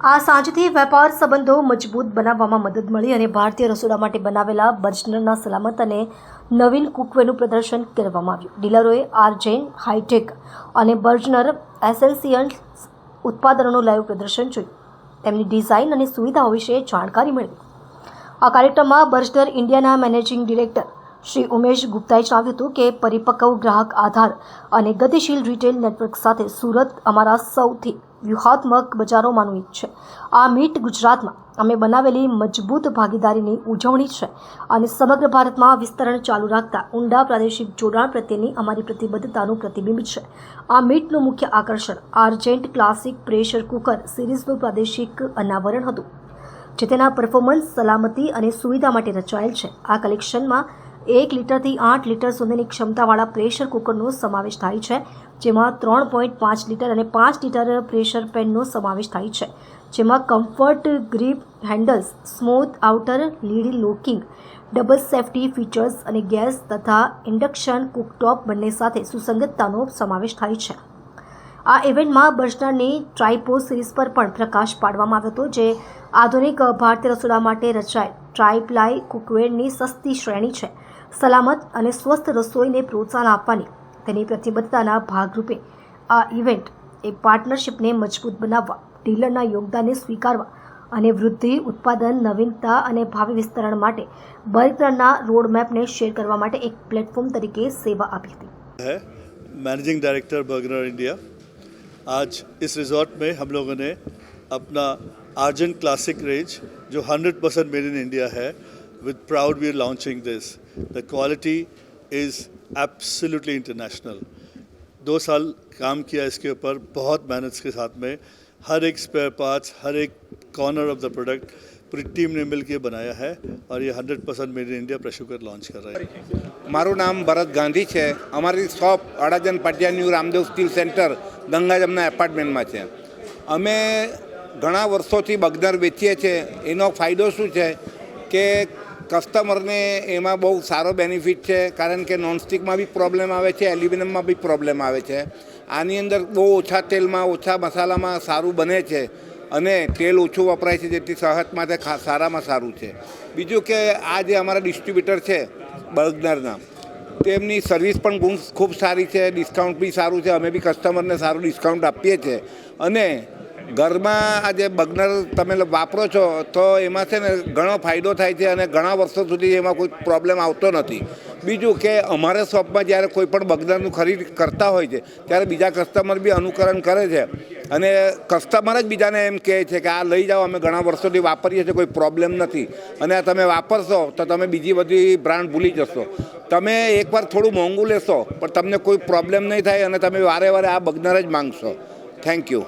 આ સાંજથી વેપાર સંબંધો મજબૂત બનાવવામાં મદદ મળી અને ભારતીય રસોડા માટે બનાવેલા બર્જનરના સલામત અને નવીન કુકવેનું પ્રદર્શન કરવામાં આવ્યું. ડીલરોએ આરજેન હાઈટેક અને બર્જનર એસેન્સિયલ્સ ઉત્પાદનોનું લાઈવ પ્રદર્શન જોયું. તેમની ડિઝાઇન અને સુવિધાઓ વિશે જાણકારી મેળવી આ કાર્યક્રમમાં બર્જનર ઇન્ડિયાના મેનેજિંગ ડિરેક્ટર શ્રી ઉમેશ ગુપ્તાએ જણાવ્યું હતું કે પરિપક્વ ગ્રાહક આધાર અને ગતિશીલ રિટેલ નેટવર્ક સાથે સુરત અમારા સૌથી વ્યૂહાત્મક બજારોમાંનું એક છે. આ મીટ ગુજરાતમાં અમે બનાવેલી મજબૂત ભાગીદારીની ઉજવણી છે અને સમગ્ર ભારતમાં વિસ્તરણ ચાલુ રાખતા ઊંડા પ્રાદેશિક જોડાણ પ્રત્યેની અમારી પ્રતિબદ્ધતાનું પ્રતિબિંબ છે. આ મીટનું મુખ્ય આકર્ષણ આર્જેન્ટ ક્લાસિક પ્રેશર કુકર સિરીઝનું પ્રાદેશિક અનાવરણ હતું, જે તેના પરફોર્મન્સ સલામતી અને સુવિધા માટે રચાયેલ છે. આ કલેક્શનમાં એક લીટરથી આઠ લીટર સુધીની ક્ષમતાવાળા પ્રેશર કુકરનો સમાવેશ થાય છે, જેમાં ત્રણ પોઈન્ટ પાંચ લીટર અને પાંચ લીટર પ્રેશર પેનનો સમાવેશ થાય છે. જેમાં comfort grip handles smooth outer lady locking double safety features અને ગેસ તથા ઇન્ડક્શન કુકટોપ બંને સાથે સુસંગતતાનો સમાવેશ થાય છે. આ ઇવેન્ટમાં બર્જનાની ટ્રાઇપો સિરીઝ પર પણ પ્રકાશ પાડવામાં આવ્યો હતો, જે આધુનિક ભારતીય રસોડા માટે રચાયેલ ટ્રાઇપ્લાય કુકવેરની સસ્તી શ્રેણી છે. સલામત અને સ્વસ્થ રસોઈને પ્રોત્સાહન આપવાની તેની પ્રતિબદ્ધતાના ભાગરૂપે આ ઇવેન્ટ એ પાર્ટનરશિપને મજબૂત બનાવવા, ડીલરના યોગદાનને સ્વીકારવા અને વૃદ્ધિ, ઉત્પાદન, નવીનતા અને ભાવિ વિસ્તરણ માટે બર્ગનરના રોડમેપને શેર કરવા માટે એક પ્લેટફોર્મ તરીકે સેવા આપી હતી. Managing director Bergner India. आज इस रिजॉर्ट में हम लोगों ने अपना आर्जन क्लासिक रेंज, जो 100 परसेंट मेड इन इंडिया है with proud we are launching this the quality is absolutely international दो साल काम किया इसके ऊपर, बहुत मेहनत के साथ में, हर एक स्पेयर पार्ट्स हर एक कॉर्नर ऑफ़ द प्रोडक्ट पूरी टीम ने मिलकर बनाया है और ये 100 percent made in India pressure cooker launch कर रहा है મારું નામ ભરત ગાંધી છે અમારી shop Adajan Patiya new Ramdev steel centre Gangajamna એપાર્ટમેન્ટમાં છે અમે ઘણા વર્ષોથી બગનર વેચીએ છીએ એનો ફાયદો શું છે કે કસ્ટમરને એમાં બહુ સારો બેનિફિટ છે કારણ કે નોનસ્ટિકમાં બી પ્રોબ્લેમ આવે છે એલ્યુમિનિયમમાં બી પ્રોબ્લેમ આવે છે આની અંદર બહુ ઓછા તેલમાં ઓછા મસાલામાં સારું બને છે અને તેલ ઓછું વપરાય છે જેથી સહત માટે સારામાં સારું છે. બીજું કે આ જે અમારા ડિસ્ટ્રીબ્યુટર છે બર્ગનરના તેમની સર્વિસ પણ ગુણ ખૂબ સારી છે ડિસ્કાઉન્ટ બી સારું છે, અમે બી કસ્ટમરને સારું ડિસ્કાઉન્ટ આપીએ છીએ. અને ઘરમાં આ જે બર્ગનર તમે વાપરો છો, તો એમાં છે ને ઘણો ફાયદો થાય છે અને ઘણા વર્ષો સુધી એમાં કોઈ પ્રોબ્લેમ આવતો નથી. બીજું કે અમારા શોપમાં જ્યારે કોઈ પણ બર્ગનરનું ખરીદ, કરતા હોય છે, ત્યારે બીજા કસ્ટમર બી અનુકરણ કરે છે. અને કસ્ટમર જ બીજાને એમ કહે છે કે આ લઈ જાઓ, અમે ઘણા વર્ષોથી વાપરીએ છીએ, કોઈ પ્રોબ્લેમ નથી. અને આ તમે વાપરશો, તો તમે બીજી બધી બ્રાન્ડ ભૂલી જશો. તમે એકવાર થોડું મોંઘું લેશો, પણ તમને કોઈ પ્રોબ્લેમ નહીં થાય અને તમે વારે વારે આ બગનર જ માંગશો. Thank you